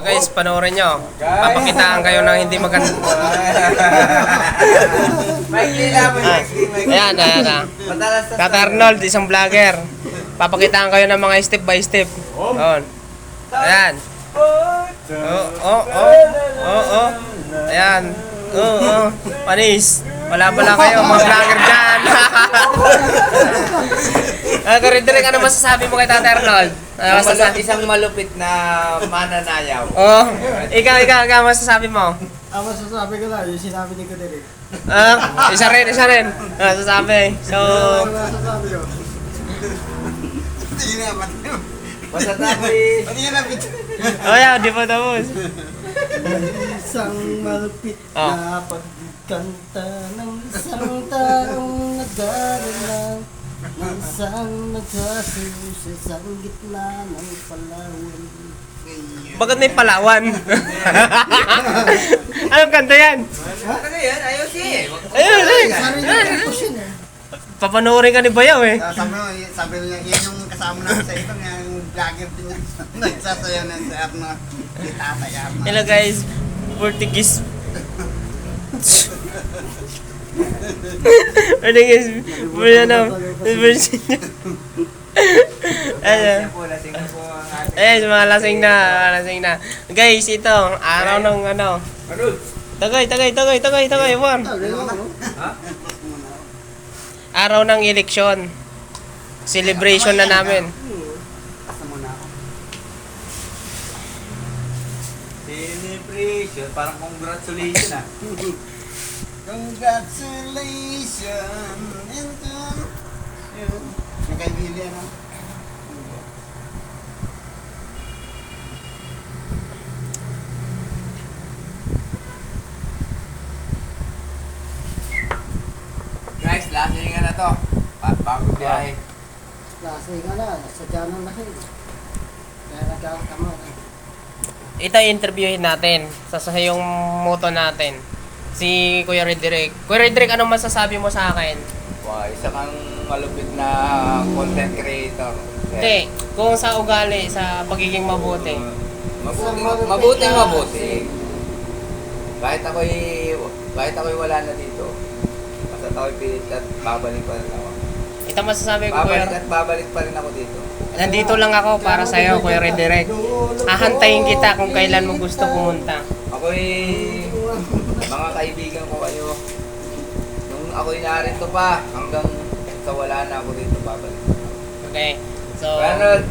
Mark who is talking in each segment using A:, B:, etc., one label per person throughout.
A: Guys, panoorin nyo. Papakitaan kayo ng hindi maganda.
B: Maikli, maikli.
A: ayan, ayan, ayan.
B: Madalas na
A: Tata Arnold, isang vlogger. Papakitaan kayo ng mga step by step. Ayan. Ayan. Oh, oh, oh. Oh, oh. Ayan. Oh, oh. Panis. Wala pala kayo, mga vlogger dyan. Ah, Direk, ano masasabi mo kay Tata Arnold? Ano
B: Isang,
A: masasabi?
B: isang malupit na mananayaw.
A: Oh, ikaw, ikaw, ikaw, masasabi mo?
C: Ang masasabi ko lang, yung sinabi ni Kudirik.
A: Ah, isa rin, isa rin. Ah, sasabi. So,
C: Ano masasabi ko?
B: Basta tapoy.
A: oh yeah, di pa tapos.
C: Isang malupit
A: Oh.
C: na pagkanta ng isang taong nagdaralang Isang nagsasayaw sa isang gitna ng palawan
A: Bakit may palawan? Anong kanta yan?
B: Ano yan?
A: Ayun.
C: Sarili ko ko siya eh.
A: Papanoorin ka ni Bayaw eh.
D: Ah, sabi sabi niya, yan yung kasama namin sa ito, yung vlogger din niya. Nagsasayaw na sa Arno. Si Tatay Arno.
A: Hello guys, Portuguese. Portuguese, ano, version niya. Ayan. Ayan, mga lasing na, mga lasing na. Guys, ito, araw ng ano. Tagay, tagay, tagay, tagay, tagay.
B: Ha?
A: Araw ng eleksyon. Celebration na namin.
D: Basta muna ako.
B: Celebration. Parang congratulations ah.
D: Congratulations! Ito. Yun. Yung kay Billy, ano?
B: Guys, lasing nga na to. Pa bago biyahe.
C: Kasi nga na, sadya ng laki. Kaya nagkakama na.
A: Ito interviewin natin sa, sa yung moto natin. Si Kuya Redrick. Kuya Redrick, anong masasabi mo sa akin?
B: Wow, isa kang malupit na content creator.
A: Hindi, kung sa ugali, sa pagiging mabuti.
B: Mabuti, mabuti, mabuti. Kahit ako'y, kahit ako'y wala na dito, basta ako'y pilit at babalik pa rin ako.
A: Ito masasabi ko, Kuya.
B: Babalik at babalik pa rin ako dito.
A: Nandito lang ako para sa iyo, Kuya Redrick. Hahantayin kita kung kailan mo gusto pumunta.
B: Ako'y, mga kaibigan ko kayo, nung ako'y narito pa, hanggang sa wala na ako dito, babalik.
A: Okay. So,
B: Arnold,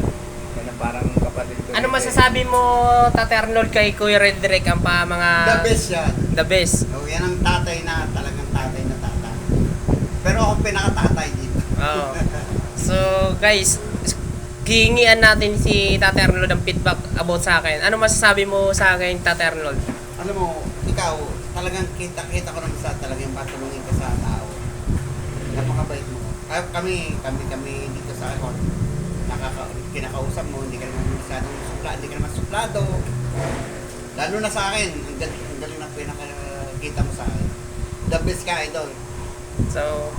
B: yan ang parang kapatid ko.
A: ano masasabi mo, Tate Arnold, kay Kuya Redrick, ang pa mga...
D: The best yan.
A: The best.
D: So, yan ang tatay na, talagang tatay na tatay. Pero ako pinaka-tatay dito.
A: Oo. So, guys, hihingian natin si Tate Arnold ng feedback about sa akin. Ano masasabi mo sa akin, Tate Arnold?
D: Alam mo, ikaw, talagang kita-kita ko naman sa talagang patulungin ka sa tao. Napakabait mo. Kaya kami, kami, kami dito sa airport, nakaka, kinakausap mo, hindi ka naman masyadong supla, hindi ka naman suplado. Lalo na sa akin, ang galing, ang galing na pinakakita mo sa akin. The best ka, idol.
A: So,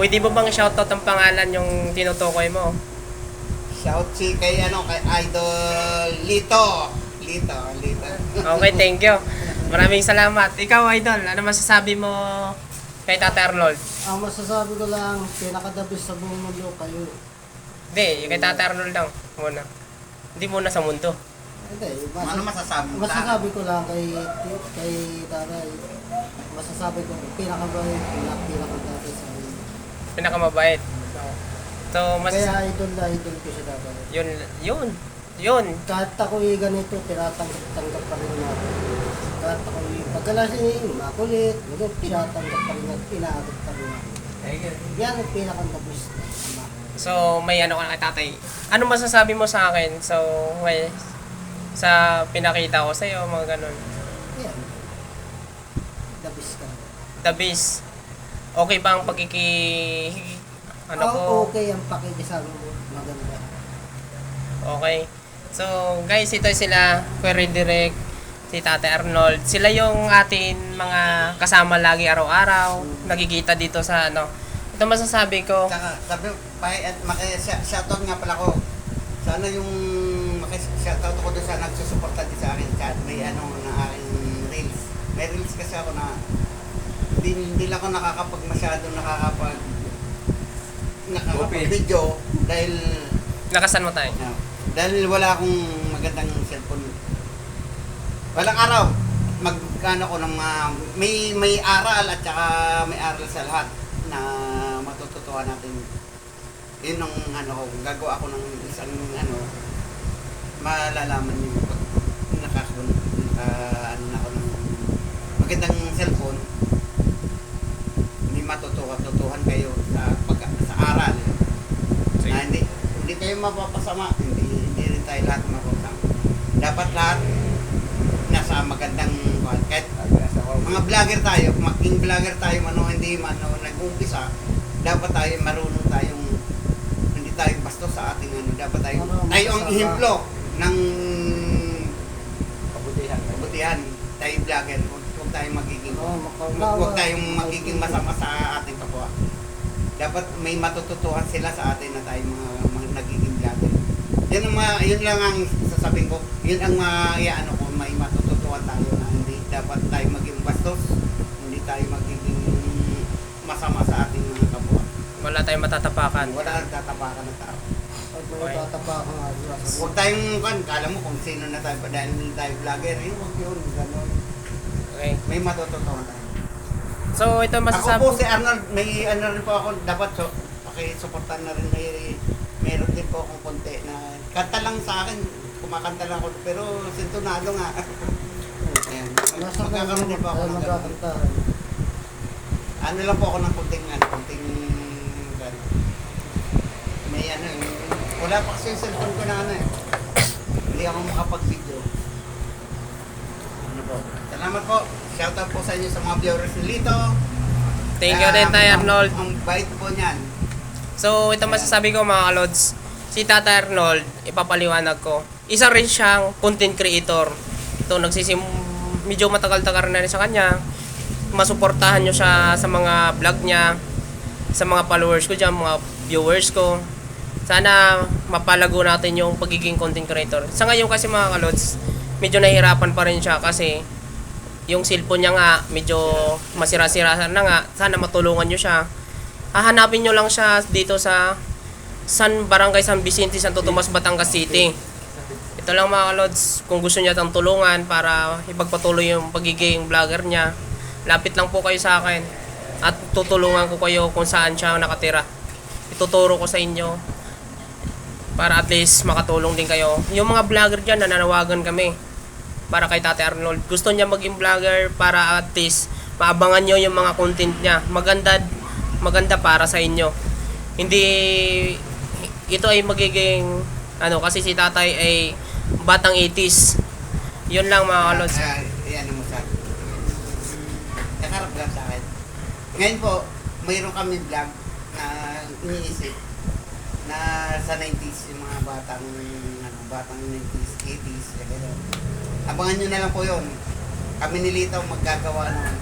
A: pwede mo bang shoutout ang pangalan yung tinutukoy mo?
D: Shout si kay ano, kay Idol Lito. Lito, Lito.
A: Okay, thank you. Maraming salamat. Ikaw, Idol, ano masasabi mo kay Tate Arnold?
C: Ang masasabi ko lang, pinakadabis sa buong mundo kayo.
A: Hindi, yung kay Tate Arnold lang. Muna. Hindi muna sa mundo.
C: Hindi,
D: Ano
C: mas-
D: masasabi mo
C: masasabi ko lang kay kay tatay. Masasabi ko, pinakabait, pinak pinakadati sa akin.
A: Pinakamabait. So, mas...
C: Kaya idol na idol ko siya tatay.
A: Yun, yun, yun.
C: Kahit ako'y ganito, tinatanggap-tanggap pa rin ako. Kahit ako'y pagkalasing, makulit, ganun, tinatanggap pa rin at inaabot pa rin ako. Yan ang pinakandabis na.
A: So, may ano ka kay tatay. Ano masasabi mo sa akin? So, well, sa pinakita ko sa'yo, mga ganun.
C: Yan. Dabis ka.
A: The best. Okay ba ang pagkiki... Ano ko?
C: okay ang pakikisama mo, maganda.
A: Okay. So, guys, ito sila, Kuya Direct, si Tate Arnold. Sila yung atin mga kasama lagi araw-araw. Nagkikita dito sa ano. Ito masasabi ko.
D: Tsaka, sabi, pa, at maki, shoutout nga pala ko. Sana yung maki, shoutout ko doon sa nagsusuporta din sa akin chat. kasi ako na hindi, hindi lang ako nakakapag masyado nakakapag nakakapag video dahil
A: Nakasan mo tayo.
D: No. Dahil wala akong magandang cellphone. Walang araw. Magkano ko ng mga, may, may aral at saka may aral sa lahat na matututuan natin. Yun ang ano ko, gagawa ako ng isang ano, malalaman niyo pag nakakun, naka, ano na ako ng magandang cellphone. Matutuhan kayo sa, pag, sa aral
A: Sige.
D: na hindi hindi kayo mapapasama, hindi hindi rin tayo lahat mapapasama. Dapat lahat nasa magandang kahit mga vlogger tayo, maging vlogger tayo man o hindi man o nag-umpisa, dapat tayo marunong tayong hindi tayo bastos sa ating ano, dapat tayo
C: Ano,
D: tayo ang ihemplo ng
B: Kabutihan.
D: kabutihan. Tayo vlogger, huwag, tayong magiging
C: Oo,
D: Huwag
C: makaunawa.
D: huwag tayong magiging masama sa ating kapwa. Dapat may matututuhan sila sa atin na tayo mga, mga nagiging vlogger. Yan ang mga, yun lang ang sasabihin ko. Yun ang mga, ano ko, may matututuhan tayo na hindi dapat tayo maging bastos. Hindi tayo magiging masama sa ating mga kapwa.
A: Wala tayong matatapakan.
D: Wala nang tatapakan ng tao.
C: Pag may tatapa ka nga, di ba?
D: Huwag tayong, kan, kala mo kung sino na tayo, dahil hindi tayo vlogger, eh, huwag yun, gano'n.
A: Okay.
D: May matututuhan tayo.
A: So, ito masasabi.
D: Ako po si Arnold, may ano rin po ako, dapat so, pakisuportan na rin, may, meron din po akong konti na, kanta lang sa akin, kumakanta lang ako, pero sintonado nga. Ayan, magkakaroon din po ako ng ganun.
C: magkakantahan.
D: Ano lang po ako ng konting, ano, konting, ano, may ano, yung- wala pa kasi yung cellphone ko na ano eh. Hindi ako makapag-video. Po? Salamat po. Shoutout po sa inyo sa mga viewers ni Lito.
A: Thank you din
D: ang-
A: Arnold.
D: Ang bait po niyan.
A: So, ito masasabi ko mga kalods. Si Tata Arnold, ipapaliwanag ko. Isa rin siyang content creator. Ito, nagsisim... Medyo matagal-tagal na rin sa kanya. Masuportahan nyo siya sa mga vlog niya. Sa mga followers ko dyan, mga viewers ko. Sana mapalago natin yung pagiging content creator. Sa ngayon kasi mga kalods, medyo nahihirapan pa rin siya kasi yung cellphone niya nga medyo masira-sira na nga. Sana matulungan nyo siya hahanapin nyo lang siya dito sa San Barangay San Vicente, Santo Tomas, Batangas City. Ito lang mga kalods, kung gusto niya tang tulungan para ipagpatuloy yung pagiging vlogger niya, lapit lang po kayo sa akin at tutulungan ko kayo kung saan siya nakatira. Ituturo ko sa inyo para at least makatulong din kayo. Yung mga vlogger dyan, nananawagan kami para kay Tate Arnold. Gusto niya maging vlogger para at least maabangan nyo yung mga content niya. Maganda, maganda para sa inyo. Hindi, ito ay magiging, ano, kasi si tatay ay batang 80s. Yun lang mga kalods.
D: Ah, Ayan mo sa Nakarap lang sa akin. Ngayon po, mayroon kami vlog na iniisip na sa 90s, yung mga batang, ano, batang 90s, 80s, gano'n. Abangan nyo na lang po yun. Kami ni Lito maggagawa ng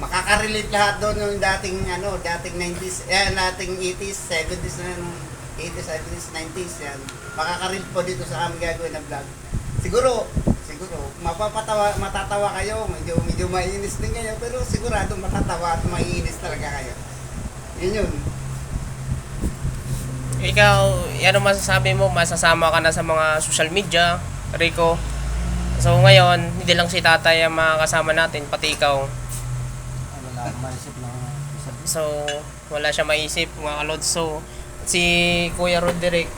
D: makaka-relate lahat doon yung dating ano, dating 90s, eh, dating 80s, 70s na nung 80s, 70s, 90s yan. Makaka-relate po dito sa aming gagawin na vlog. Siguro, siguro, mapapatawa, matatawa kayo, medyo, medyo mainis din kayo, pero sigurado matatawa at maiinis talaga kayo. Yun yun.
A: Ikaw, ano masasabi mo? Masasama ka na sa mga social media, Rico. So ngayon, hindi lang si tatay ang makakasama natin, pati ikaw.
C: Ano lang, maisip na.
A: So, wala siya maisip mga kalods. So, si Kuya Roderick,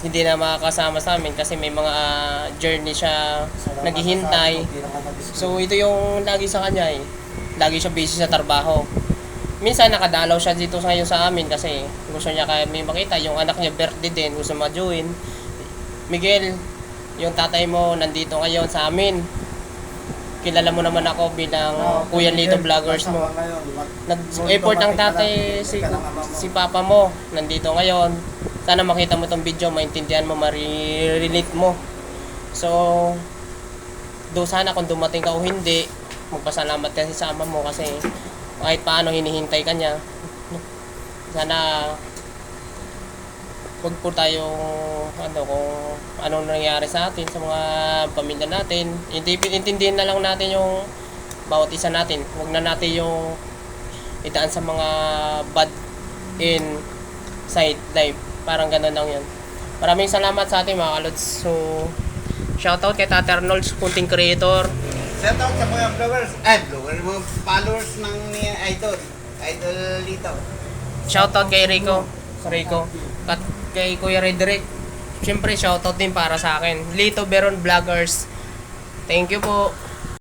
A: hindi na makakasama sa amin kasi may mga ah, journey siya naghihintay. So, ito yung lagi sa kanya eh. Lagi siya busy sa trabaho. Minsan nakadalaw siya dito sa ngayon sa amin kasi gusto niya kami makita. Yung anak niya birthday din, gusto ma-join. Miguel, yung tatay mo nandito ngayon sa amin. Kilala mo naman ako bilang Kuya Lito Vloggers mo. Nag-effort ang tatay si, si papa mo nandito ngayon. Sana makita mo tong video, maintindihan mo, ma-relate mo. So, do sana kung dumating ka o hindi, magpasalamat kasi sa ama mo kasi kahit paano hinihintay ka niya. Sana wag po tayong ano kung anong nangyari sa atin sa mga pamilya natin. Intindihin na lang natin yung bawat isa natin. Huwag na natin yung itaan sa mga bad in side life. Parang ganun lang yun. Maraming salamat sa ating mga kalods. So, shoutout kay Tate Arnold, kunting creator.
D: Shout out sa mga vloggers, ay vloggers, mga followers ng ni Idol. Idol dito.
A: Shoutout kay Rico. Rico. At kay Kuya Redrick. Siyempre, shoutout din para sa akin. Lito Beron Vloggers. Thank you po.